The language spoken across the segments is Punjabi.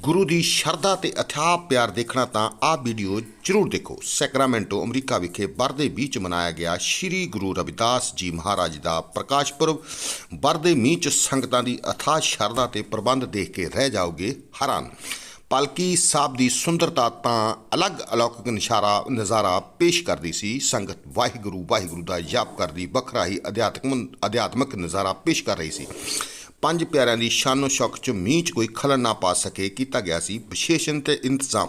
ਗੁਰੂ ਦੀ ਸ਼ਰਧਾ ਤੇ ਅਥਾਹ ਪਿਆਰ ਦੇਖਣਾ ਤਾਂ ਆਹ ਵੀਡੀਓ ਜ਼ਰੂਰ ਦੇਖੋ। ਸੈਕਰਾਮੈਂਟੋ, ਅਮਰੀਕਾ ਵਿਖੇ ਬਰਦੇ ਵਿੱਚ ਮਨਾਇਆ ਗਿਆ ਸ੍ਰੀ ਗੁਰੂ ਰਵਿਦਾਸ ਜੀ ਮਹਾਰਾਜ ਦਾ ਪ੍ਰਕਾਸ਼ ਪੁਰਬ। ਬਰਦੇ ਮੀਂਹ ਚ ਸੰਗਤਾਂ ਦੀ ਅਥਾਹ ਸ਼ਰਧਾ ਤੇ ਪ੍ਰਬੰਧ ਦੇਖ ਕੇ ਰਹਿ ਜਾਓਗੇ ਹੈਰਾਨ। ਪਾਲਕੀ ਸਾਹਿਬ ਦੀ ਸੁੰਦਰਤਾ ਤਾਂ ਅਲੱਗ ਅਲੌਕਿਕ ਨਿਸ਼ਾਰਾ, ਨਜ਼ਾਰਾ ਪੇਸ਼ ਕਰਦੀ ਸੀ। ਸੰਗਤ ਵਾਹਿਗੁਰੂ ਵਾਹਿਗੁਰੂ ਦਾ ਜਾਪ ਕਰਦੀ, ਵੱਖਰਾ ਹੀ ਅਧਿਆਤਮਕ ਅਧਿਆਤਮਕ ਨਜ਼ਾਰਾ ਪੇਸ਼ ਕਰ ਰਹੀ ਸੀ। ਪੰਜ ਪਿਆਰਿਆਂ ਦੀ ਸ਼ਾਨੋ ਸ਼ੌਕ ਚ ਮੀਂਹ 'ਚ ਕੋਈ ਖਲਨ ਨਾ ਪਾ ਸਕੇ, ਕੀਤਾ ਗਿਆ ਸੀ ਵਿਸ਼ੇਸ਼ਣ ਤੇ ਇੰਤਜ਼ਾਮ।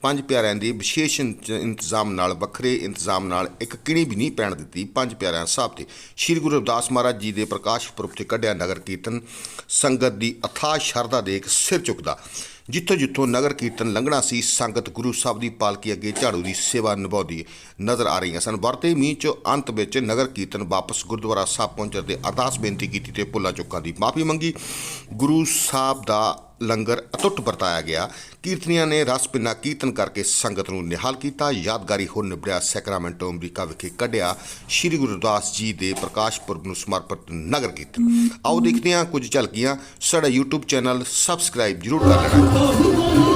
ਪੰਜ ਪਿਆਰਿਆਂ ਦੀ ਵਿਸ਼ੇਸ਼ਣ ਇੰਤ- ਇੰਤਜ਼ਾਮ ਨਾਲ, ਵੱਖਰੇ ਇੰਤਜ਼ਾਮ ਨਾਲ ਇੱਕ ਕਿਣੀ ਵੀ ਨਹੀਂ ਪੈਣ ਦਿੱਤੀ। ਪੰਜ ਪਿਆਰਿਆਂ ਸਾਹਿਬ ਤੇ ਸ੍ਰੀ ਗੁਰੂ ਰਵਿਦਾਸ ਮਹਾਰਾਜ ਜੀ ਦੇ ਪ੍ਰਕਾਸ਼ ਪੁਰਬ ਤੇ ਕੱਢਿਆ ਨਗਰ ਕੀਰਤਨ। ਸੰਗਤ ਦੀ ਅਥਾਹ ਸ਼ਰਧਾ ਦੇ ਇੱਕ ਸਿਰ ਝੁਕਦਾ। ਜਿੱਥੋਂ ਜਿੱਥੋਂ ਨਗਰ ਕੀਰਤਨ ਲੰਘਣਾ ਸੀ, ਸੰਗਤ ਗੁਰੂ ਸਾਹਿਬ ਦੀ ਪਾਲਕੀ ਅੱਗੇ ਝਾੜੂ ਦੀ ਸੇਵਾ ਨਿਭਾਉਂਦੀ ਨਜ਼ਰ ਆ ਰਹੀਆਂ ਸਨ। ਵਰਤੇ ਮੀਂਹ ਚ ਅੰਤ ਵਿੱਚ ਨਗਰ ਕੀਰਤਨ ਵਾਪਸ ਗੁਰਦੁਆਰਾ ਸਾਹਿਬ ਪਹੁੰਚਣ ਤੇ ਅਰਦਾਸ ਬੇਨਤੀ ਕੀਤੀ ਤੇ ਭੁੱਲਾਂ ਚੁੱਕਾਂ ਦੀ ਮਾਫੀ ਮੰਗੀ। ਗੁਰੂ ਸਾਹਿਬ ਦਾ ਲੰਗਰ ਅਟੁੱਟ ਵਰਤਾਇਆ ਗਿਆ। ਕੀਰਤਨੀਆਂ ਨੇ ਰਸ ਪਿੰਨਾ ਕੀਰਤਨ ਕਰਕੇ ਸੰਗਤ ਨੂੰ ਨਿਹਾਲ ਕੀਤਾ। ਯਾਦਗਾਰੀ ਹੋ ਨਿਬੜਿਆ ਸੈਕਰਾਮੈਂਟੋ ਅਮਰੀਕਾ ਵਿਖੇ ਕੱਢਿਆ। ਸ੍ਰੀ ਗੁਰੂ ਰਵਿਦਾਸ ਜੀ ਦੇ ਪ੍ਰਕਾਸ਼ ਪੁਰਬ ਨੂੰ ਸਮਰਪਿਤ ਨਗਰ ਕੀਰਤਨ। ਆਓ ਦੇਖਦੇ ਹਾਂ ਕੁਝ ਝਲਕੀਆਂ। ਸਾਡਾ YouTube ਚੈਨਲ ਸਬਸਕ੍ਰਾਈਬ ਜਰੂਰ ਕਰ ਲੈਣਾ।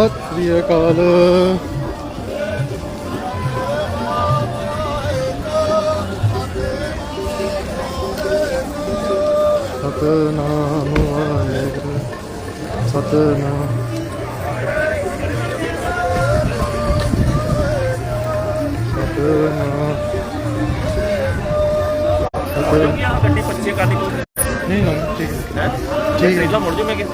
ਸਤਿ ਸ੍ਰੀ ਅਕਾਲ। ਸਤਨਾਮ ਵਾਹਿਗੁਰੂ ਸਤਨਾਮ। ਸਤਨਾਮ। ਕੱਟੇ ਬੱਚੇ ਕਾਦੇ ਨਹੀਂ ਨਾ ਠੀਕ ਹੈ। ਠੀਕ ਹੈ। ਮੁੜ ਜੋ ਮੈਂ ਕਿ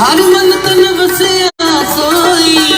ਹਰ ਮਨ ਤਨ ਵਸਿਆ ਸੋਈ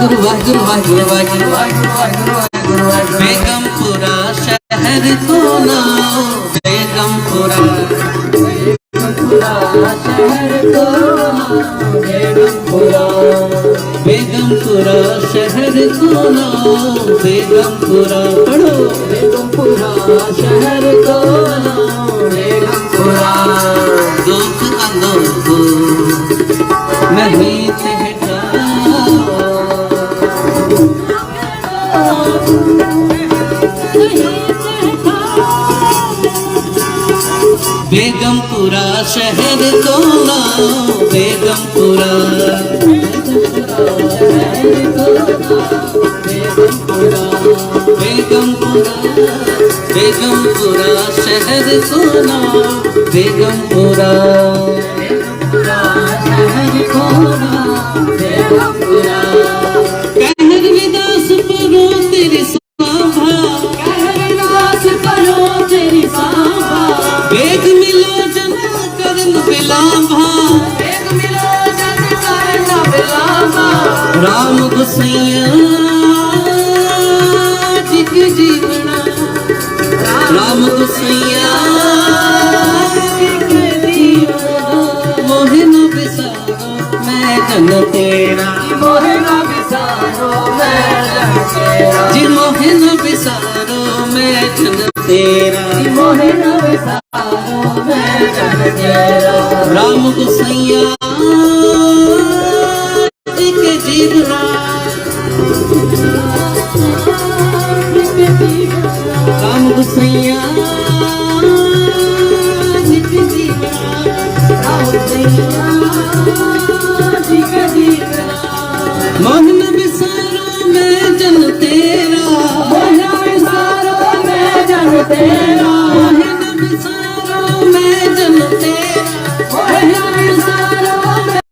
Guru Vahe Guru Vahe Guru Vahe Guru Vahe Guru Vahe Begampura Shahar Kona Begampura Begampura Shahar Kona Begampura Begampura Shahar Kona Begampura Begampura Shahar Kona Begumpura शहर को लाओ बेगमपुरा बेगमपुरा बेगमपुरा शहर को लाओ बेगमपुरा बेगमपुरा शहर को लाओ बेगमपुरा ਰਾਮ ਗੁਸਈਆ ਜਿਗ ਜੀਵਣਾ ਰਾਮ ਗੁਸਈਆ ਮੋਹਿਨ ਬਿਸਾਰੋ ਮੈਂ ਤੇਰਾ। ਮੋਹਿਨ ਬਿਸਾਰੋ ਮੈਂ ਬਿਸਾਰੋ ਮੈਂ ਤੇਰਾ। ਜੀ ਮੋਹਿਨ ਰਾਮ ਗੁਸਈਆ you.